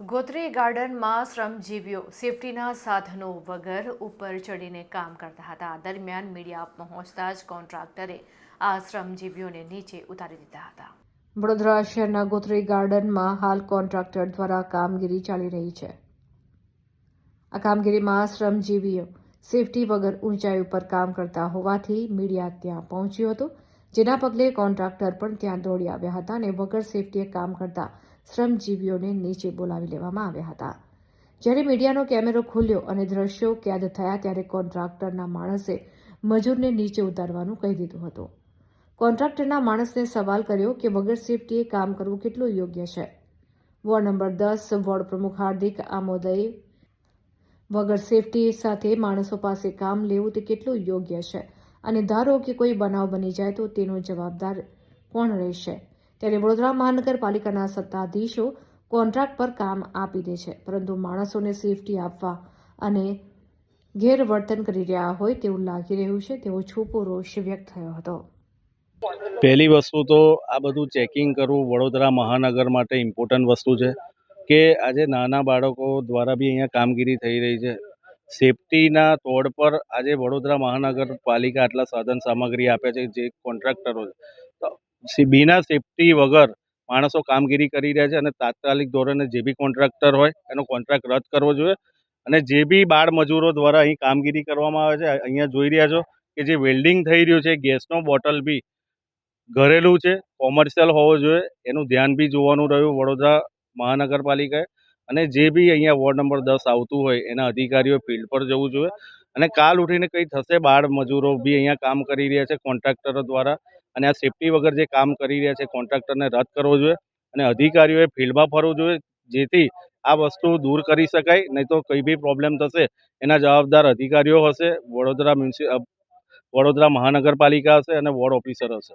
ગોત્રી ગાર્ડનમાં શ્રમજીવીઓ સેફટીના સાધનો વગર ઉપર ચડીને કામ કરતા હતા. દરમિયાન મીડિયા પહોંચતા જ કોન્ટ્રાક્ટરે આ શ્રમજીવીઓને નીચે ઉતારી દીધા હતા. વડોદરા શહેરના ગોત્રી ગાર્ડનમાં હાલ કોન્ટ્રાક્ટર દ્વારા કામગીરી ચાલી રહી છે. આ કામગીરીમાં શ્રમજીવીઓ સેફટી વગર ઊંચાઈ ઉપર કામ કરતા હોવાથી મીડિયા ત્યાં પહોંચ્યું હતું. જેના પગલે કોન્ટ્રાક્ટર પણ ત્યાં દોડી આવ્યા હતા અને વગર સેફટીએ કામ કરતા શ્રમજીવીઓને નીચે બોલાવી લેવામાં આવ્યા હતા. જ્યારે મીડિયાનો કેમેરો ખોલ્યો અને દ્રશ્યો કેદ થયા ત્યારે કોન્ટ્રાક્ટરના માણસે મજૂરને નીચે ઉતારવાનું કહી દીધું હતું. કોન્ટ્રાક્ટરના માણસને સવાલ કર્યો કે વગર સેફટીએ કામ કરવું કેટલું યોગ્ય છે? વોર્ડ નંબર દસ, વોર્ડ પ્રમુખ હાર્દિક આમોદયે વગર સેફટી સાથે માણસો પાસે કામ લેવું તે કેટલું યોગ્ય છે? અને ધારો કે કોઈ બનાવ બની જાય તો તેનો જવાબદાર કોણ રહેશે? ત્યારે વડોદરા મહાનગરપાલિકાના સત્તાધીશો કોન્ટ્રાક્ટ પર કામ આપી દે છે, પરંતુ માણસોને સેફટી આપવા અને ગેરવર્તન કરી રહ્યા હોય તેવું લાગી રહ્યું છે, તેવો છૂપો રોષ વ્યક્ત થયો હતો. પહેલી વસ્તુ તો આ બધું ચેકિંગ કરવું વડોદરા મહાનગર માટે ઇમ્પોર્ટન્ટ વસ્તુ છે કે આજે નાના બાળકો દ્વારા બી અહીંયા કામગીરી થઈ રહી છે. સેફટીના તોડ પર આજે વડોદરા મહાનગરપાલિકા આટલા સાધન સામગ્રી આપે છે, જે કોન્ટ્રાક્ટરો છે. બીના સેફટી વગર માણસો કામગીરી કરી રહ્યા છે અને તાત્કાલિક ધોરણે જે બી કોન્ટ્રાક્ટર હોય એનો કોન્ટ્રાક્ટ રદ કરવો જોઈએ. અને જે બી બાળ મજૂરો દ્વારા અહીં કામગીરી કરવામાં આવે છે અહીંયા જોઈ રહ્યા છો કે જે વેલ્ડિંગ થઈ રહ્યું છે, ગેસનો બોટલ બી ઘરેલું છે, કોમર્શિયલ હોવો જોઈએ, એનું ધ્યાન બી જોવાનું રહ્યું વડોદરા મહાનગરપાલિકાએ. અને જે બી અહીંયા વોર્ડ નંબર દસ આવતું હોય, એના અધિકારીઓ ફિલ્ડ પર જવું જોઈએ. અને કાલ ઉઠીને કંઈ થશે, બાળ મજૂરો બી અહીંયા કામ કરી રહ્યા છે કોન્ટ્રાક્ટરો દ્વારા. અને આ સેફટી વગર જે કામ કરી રહ્યા છે કોન્ટ્રાક્ટરને રદ કરવો જોઈએ અને અધિકારીઓએ ફિલ્ડમાં ફરવું જોઈએ, જેથી આ વસ્તુ દૂર કરી શકાય, નહીં તો કંઈ બી પ્રોબ્લેમ થશે, એના જવાબદાર અધિકારીઓ હશે, વડોદરા મ્યુનિસિ વડોદરા મહાનગરપાલિકા હશે અને વોર્ડ ઓફિસર હશે.